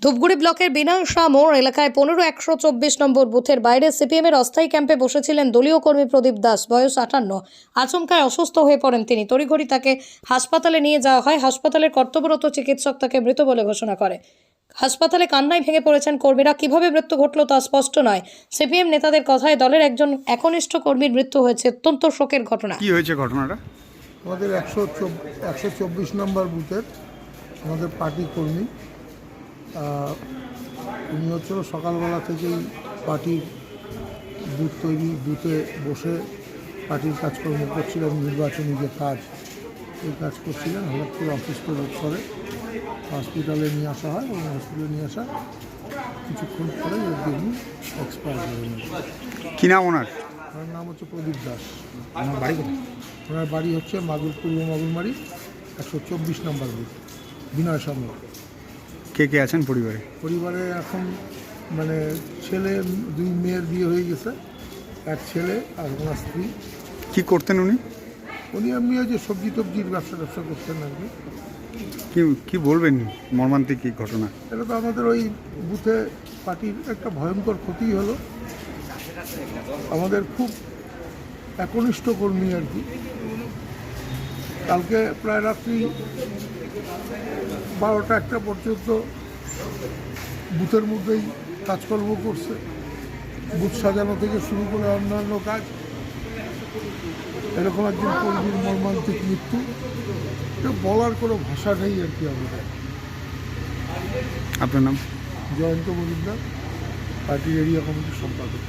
ধূপগুড়ি ব্লকের বিনয় শাহ মোড় এলাকায় পনেরো একশো চব্বিশ নম্বর বুথের বাইরে সিপিএম এর অস্থায়ী ক্যাম্পে বসেছিলেন দলীয় কর্মী প্রদীপ দাস বয়স আটান্ন। আচমকায় অসুস্থ হয়ে পড়েন তিনি। তড়িঘড়ি তাকে হাসপাতালে নিয়ে যাওয়া হয়। হাসপাতালের কর্তব্যরত চিকিৎসক তাকে মৃত বলে ঘোষণা করে। হাসপাতালে কান্নায় ভেঙে পড়েছেন কর্মীরা। কীভাবে মৃত্যু ঘটলো তা স্পষ্ট নয়। সিপিএম নেতাদের কথায় দলের একজন একনিষ্ঠ কর্মীর মৃত্যু হয়েছে। অত্যন্ত শোকের ঘটনা। কি হয়েছে ঘটনাটা? আমাদের একশো একশো চব্বিশ নম্বর বুথের আমাদের পার্টি কর্মী উনি হচ্ছিল সকালবেলা থেকেই পার্টির বুথ তৈরি বুথে বসে পার্টির কাজকর্ম করছিলেন নির্বাচনী যে কাজ এই কাজ করছিলেন। হঠাৎ করে অসুস্থ বোধ করে। হসপিটালে নিয়ে আসা হয় এবং হসপিটালে নিয়ে আসা কিছুক্ষণ পরে দেখুন এক্সপায়ার নিল কি নাম ওনার? ওনার নাম হচ্ছে প্রদীপ দাস। ওনার বাড়ি ওনার বাড়ি হচ্ছে মাগুর পূর্ব মাগুরমারি একশো চব্বিশ নম্বর বুথ বিনয় সামনে। কে কে আছেন পরিবারে? পরিবারে এখন মানে ছেলে দুই মেয়ের বিয়ে হয়ে গেছে। এক ছেলে আর ওনার স্ত্রী। কি করতেন উনি? উনি এমনি ওই যে সবজি টবজির ব্যবসা ব্যবসা করতেন আর কি। কি কি বলবেন মর্মান্তিক কি ঘটনা? এটা তো আমাদের ওই বুথে পার্টির একটা ভয়ঙ্কর ক্ষতি হলো। আমাদের খুব একনিষ্ঠ কর্মী আর কি। কালকে প্রায় রাত্রি বারোটা একটা পর্যন্ত বুথের মধ্যেই কাজকর্ম করছে। বুথ সাজানো থেকে শুরু করে অন্যান্য কাজ। এরকম একজন কর্মীর মর্মান্তিক মৃত্যু। এটা বলার কোনো ভাষা নেই আর কি আমাদের। আপনার নাম? জয়ন্ত মজুমদার পার্টির এরিয়া কমিটির সম্পাদক।